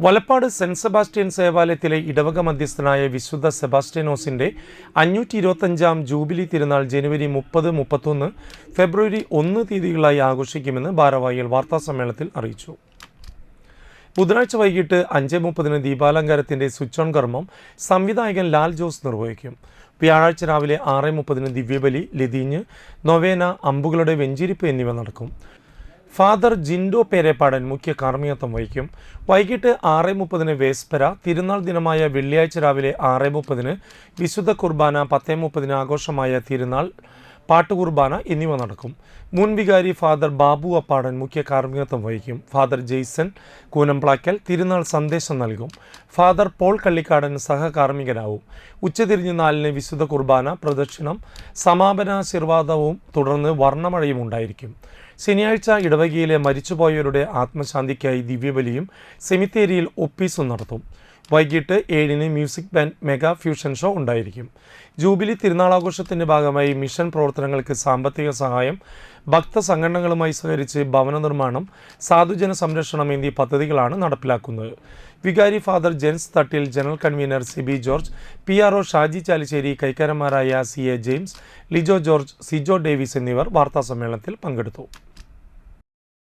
Valappad saint Sebastian സേവാലയത്തിലെ ഇടവക മധ്യസ്ഥനായ വിശുദ്ധ സെബാസ്റ്റ്യനോസിന്റെ അഞ്ഞൂറ്റി ഇരുപത്തഞ്ചാം ജൂബിലി തിരുനാൾ ജനുവരി മുപ്പത് മുപ്പത്തൊന്ന് ഫെബ്രുവരി ഒന്ന് തീയതികളായി ആഘോഷിക്കുമെന്ന് ഭാരവാഹികൾ വാർത്താസമ്മേളനത്തിൽ അറിയിച്ചു. ബുധനാഴ്ച വൈകിട്ട് അഞ്ച് മുപ്പതിന് ദീപാലങ്കാരത്തിന്റെ സ്വിച്ച് ഓൺ കർമ്മം സംവിധായകൻ ലാൽ ജോസ് നിർവഹിക്കും. വ്യാഴാഴ്ച രാവിലെ ആറ് മുപ്പതിന് ദിവ്യബലി ലതീഞ്ഞ് നൊവേന അമ്പുകളുടെ വെഞ്ചിരിപ്പ് എന്നിവ നടക്കും. ഫാദർ ജിൻഡോ പേരേപ്പാടൻ മുഖ്യ കാർമ്മികത്വം വഹിക്കും. വൈകിട്ട് ആറ് മുപ്പതിന് വേസ്പര തിരുനാൾ ദിനമായ വെള്ളിയാഴ്ച രാവിലെ ആറ് മുപ്പതിന് വിശുദ്ധ കുർബാന പത്തേ മുപ്പതിന് ആഘോഷമായ തിരുനാൾ പാട്ടുകുർബാന എന്നിവ നടക്കും. മുൻ വികാരി ഫാദർ ബാബു അപ്പാടൻ മുഖ്യ കാർമ്മികത്വം വഹിക്കും. ഫാദർ ജെയ്സൺ കൂനംപ്ലാക്കൽ തിരുനാൾ സന്ദേശം നൽകും. ഫാദർ പോൾ കള്ളിക്കാടൻ സഹകാർമ്മികനാവും. ഉച്ചതിരിഞ്ഞ് നാലിന് വിശുദ്ധ കുർബാന പ്രദക്ഷിണം സമാപനാശീർവാദവും തുടർന്ന് വർണമഴയും ഉണ്ടായിരിക്കും. ശനിയാഴ്ച ഇടവകയിലെ മരിച്ചുപോയവരുടെ ആത്മശാന്തിക്കായി ദിവ്യബലിയും സെമിത്തേരിയിൽ ഒപ്പീസും നടത്തും. വൈകിട്ട് ഏഴിന് music band mega fusion show ഉണ്ടായിരിക്കും. ജൂബിലി തിരുനാളാഘോഷത്തിന്റെ ഭാഗമായി മിഷൻ പ്രവർത്തനങ്ങൾക്ക് സാമ്പത്തിക സഹായം ഭക്ത സംഘടനകളുമായി സഹകരിച്ച് ഭവന നിർമ്മാണം സാധുജന സംരക്ഷണം എന്നീ പദ്ധതികളാണ് നടപ്പിലാക്കുന്നത്. വികാരി father Jens Thattil general convener Siby George P R O Shaji Chalissery കൈക്കാരന്മാരായ C A James Lijo George Sijo Davis എന്നിവർ വാർത്താസമ്മേളനത്തിൽ പങ്കെടുത്തു.